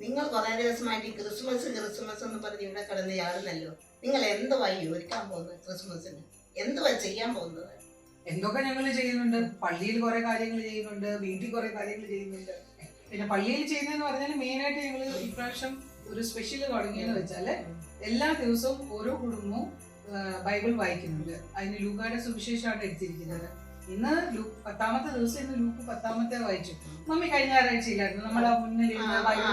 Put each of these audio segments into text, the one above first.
ദിവസമായിട്ട് ഈ Christmas Christmas എന്ന് പറഞ്ഞ് ഇവിടെ കിടന്ന് ചാടുന്നല്ലോ. നിങ്ങൾ എന്തുവായി ഒരുക്കാൻ പോകുന്നത് ക്രിസ്മസിന്? എന്തുവാ ചെയ്യാൻ പോകുന്നത്? എന്തൊക്കെ ഞങ്ങൾ ചെയ്യുന്നുണ്ട്? പള്ളിയിൽ കുറെ കാര്യങ്ങൾ ചെയ്യുന്നുണ്ട് വീട്ടിൽ കുറെ കാര്യങ്ങൾ ചെയ്യുന്നുണ്ട്. പിന്നെ പള്ളിയിൽ ചെയ്യുന്നതെന്ന് പറഞ്ഞാൽ മെയിൻ ആയിട്ട് ഞങ്ങൾ ഇപ്രാവശ്യം ഒരു സ്പെഷ്യൽ തുടങ്ങിയെന്ന് വെച്ചാൽ എല്ലാ ദിവസവും ഓരോ കുടുംബവും ബൈബിൾ വായിക്കുന്നുണ്ട്. അതിന് ലൂക്കായുടെ സുവിശേഷമാണ് എടുത്തിരിക്കുന്നത്. ഇന്ന് ലൂ- പത്താമത്തെ ദിവസം ഇന്ന് ലൂക്ക് പത്താമത്തെ വായിച്ചു. മമ്മി കഴിഞ്ഞ ഞായറാഴ്ച ഇല്ലായിരുന്നു. നമ്മൾ ആ മുന്നിൽ ബൈബിൾ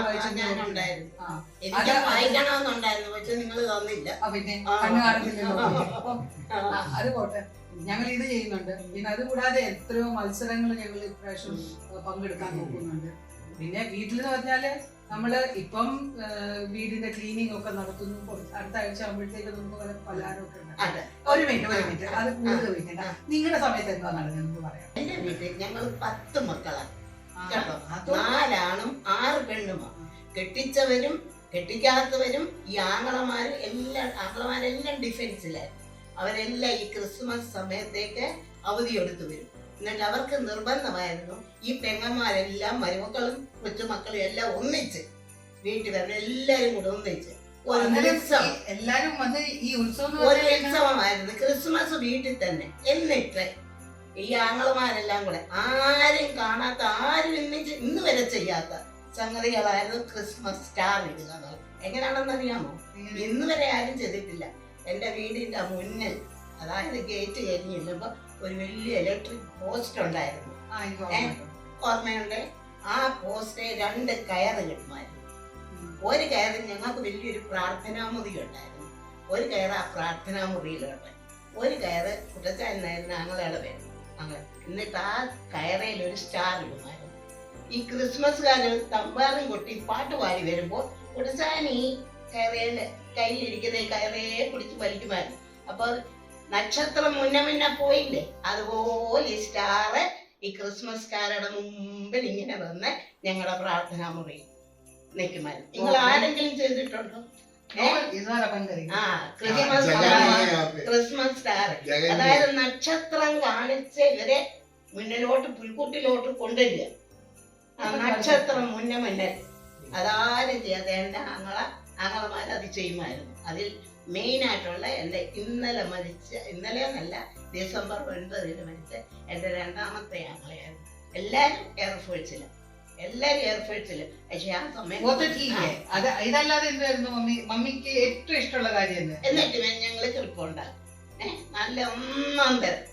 വായിക്കണമെന്നുണ്ടായിരുന്നു പക്ഷെ നിങ്ങൾ തന്നില്ല. പിന്നെ. കണ്ണു കാണുന്നില്ലല്ലോ അത് പോട്ടെ. ഞങ്ങൾ ഇത് ചെയ്യുന്നുണ്ട്. പിന്നെ അത് കൂടാതെ എത്രയോ മത്സരങ്ങൾ ഞങ്ങൾ ഇപ്രാവശ്യം പങ്കെടുക്കാൻ നോക്കുന്നുണ്ട്. പിന്നെ വീട്ടിൽ എന്ന് പറഞ്ഞാൽ നമ്മൾ ഇപ്പം വീടിന്റെ ക്ലീനിങ് ഒക്കെ നടത്തുന്നു. അടുത്ത ആഴ്ച ആകുമ്പോഴത്തേക്ക് നമുക്ക് പല പലഹാരമൊക്കെ ഉണ്ട് അതെ. ഒരു മിനിറ്റ് ഒരു മിനിറ്റ്. അത് കൂടുതൽ വെക്കണ്ട നിങ്ങളുടെ സമയത്ത് എന്താ നടന്നത് പറയാം. എന്റെ വീട്ടിൽ ഞങ്ങൾ പത്ത് മക്കളാണ് നാലാണും ആറ് പെണ്ണുമാണ് കെട്ടിച്ചവരും കെട്ടിക്കാത്തവരും ഈ ആങ്ങളമാരും എല്ലാം ആങ്ങളമാരെല്ലാം ഡിഫൻസിലായിരുന്നു അവരെല്ലാം ഈ ക്രിസ്മസ് സമയത്തേക്ക് അവധി എടുത്തു വരും. എന്നിട്ട് അവർക്ക് നിർബന്ധമായിരുന്നു ഈ പെങ്ങന്മാരെല്ലാം മരുമക്കളും കൊച്ചുമക്കളും എല്ലാം ഒന്നിച്ച് വീട്ടിൽ വരണം. എല്ലാരും കൂടെ ഒന്നിച്ച്. ഒരു ഉത്സവം. എല്ലാരും വന്ന് ഈ ഉത്സവം ഒരു ഉത്സവമായിരുന്നു. ക്രിസ്മസ് വീട്ടിൽ തന്നെ. എന്നിട്ട് ഈ ആങ്ങളമാരെല്ലാം കൂടെ ആരും കാണാത്ത ആരും ഇന്ന് ഇന്ന് വരെ ചെയ്യാത്ത സംഗതികളായിരുന്നു ക്രിസ്മസ് സ്റ്റാർ ഇടുക എന്നുള്ളത്. എങ്ങനെയാണെന്ന് അറിയാമോ ഇന്ന് വരെ ആരും ചെയ്തിട്ടില്ല. എന്റെ വീടിന്റെ മുന്നിൽ അതായത് ഗേറ്റ് കഴിഞ്ഞ് ചെല്ലുമ്പോൾ ഒരു വലിയ ഇലക്ട്രിക് പോസ്റ്റ് ഉണ്ടായിരുന്നു. ഓർമ്മയുണ്ട്. ആ പോസ്റ്റേ രണ്ട് കയറ് കിട്ടുമായിരുന്നു. ഒരു കയറ് ഞങ്ങൾക്ക് വലിയൊരു പ്രാർത്ഥനാ മുറി ഉണ്ടായിരുന്നു. ഒരു കയറ് ആ പ്രാർത്ഥനാ മുറിയിലുണ്ട് ഒരു കയറ് കുട്ടച്ചാനായിരുന്നു ഞങ്ങളുടെ പേര് അങ്ങനെ എന്നിട്ട് ആ കയറയിൽ ഒരു സ്റ്റാർ ഇടുമായിരുന്നു. ഈ ക്രിസ്മസ് കാലം തമ്പാറും കൊട്ടി പാട്ട് പാടി വരുമ്പോൾ കുട്ടച്ചാൻ ഈ കയറയിൽ കയ്യിലിരിക്കുന്ന കയറേ കയറയെ പിടിച്ച് വലിക്കുമായിരുന്നു. അപ്പൊ നക്ഷത്രം മുന്നേ മുന്നേ പോയില്ലേ? അതുപോലെ ഈ സ്റ്റാറ് ഈ ക്രിസ്മസ് കാരുടെ മുമ്പിൽ ഇങ്ങനെ വന്ന് ഞങ്ങളുടെ പ്രാർത്ഥനാ മുറി നിൽക്കുമായിരുന്നു. നിങ്ങൾ ആരെങ്കിലും ചെയ്തിട്ടുണ്ടോ? ആ ക്രിസ്മസ് സ്റ്റാർ ക്രിസ്മസ് സ്റ്റാർ അതായത് നക്ഷത്രം കാണിച്ച് ഇവരെ മുന്നിലോട്ട് പുൽക്കൂട്ടിലോട്ട് കൊണ്ടുവരിക. നക്ഷത്രം മുന്നേ മുന്നേ അതാരും ചെയ്യാതെ അങ്ങളെ അങ്ങള അത് ചെയ്യുമായിരുന്നു. അതിൽ മെയിനായിട്ടുള്ള എന്റെ ഇന്നലെ മരിച്ച ഇന്നലെ എന്നല്ല ഡിസംബർ ഒൻപതിന് മരിച്ച എന്റെ രണ്ടാമത്തെ അങ്ങളെയാണ് എല്ലാവരും എയർഫോഴ്സിൽ എല്ലാരും എയർഫോഴ്സിൽ പക്ഷെ ആ സമയം അത് ഇതല്ലാതെ എന്തായിരുന്നു മമ്മി? മമ്മിക്ക് ഏറ്റവും ഇഷ്ടമുള്ള കാര്യം എന്നിട്ട് ഞങ്ങൾ കൃപ്പുണ്ടാക്കും നല്ല ഒന്നാം തരം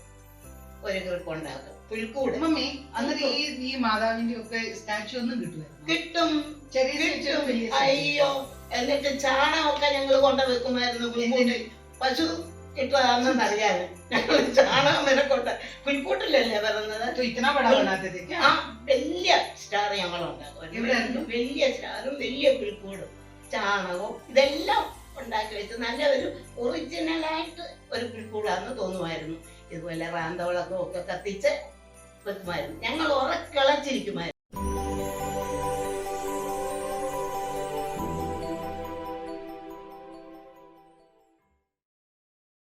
ഒരു കൃപ്പുണ്ടാക്കും പുൽക്കൂട് മമ്മി അന്നേരം ഈ ഈ മാതാവിന്റെ ഒക്കെ സ്റ്റാച്ചു ഒന്നും കിട്ടില്ല കിട്ടും. ചെറിയ അയ്യോ എന്നിട്ട് ചാണകമൊക്കെ ഞങ്ങൾ കൊണ്ട് വെക്കുമായിരുന്നു പുൽക്കൂട്ടിൽ. പശു കിട്ടുവാണെന്ന് അറിയാതെ ഞങ്ങൾ ചാണകം വരെ കൊണ്ട് പുൽക്കൂട്ടിലല്ലേ വരുന്നത് ആ വലിയ സ്റ്റാർ ഞങ്ങൾ ഉണ്ടാക്കും വലിയ സ്റ്റാറും വലിയ പുൽക്കൂടും. ചാണകവും ഇതെല്ലാം ഉണ്ടാക്കി വെച്ച് നല്ല ഒരു ഒറിജിനലായിട്ട് ഒരു പുൽക്കൂടാന്ന് തോന്നുമായിരുന്നു. ഇതുപോലെ റാന്തോളകവും ഒക്കെ കത്തിച്ച് വെക്കുമായിരുന്നു ഞങ്ങൾ ഉറക്കളച്ചിരിക്കുമായിരുന്നു.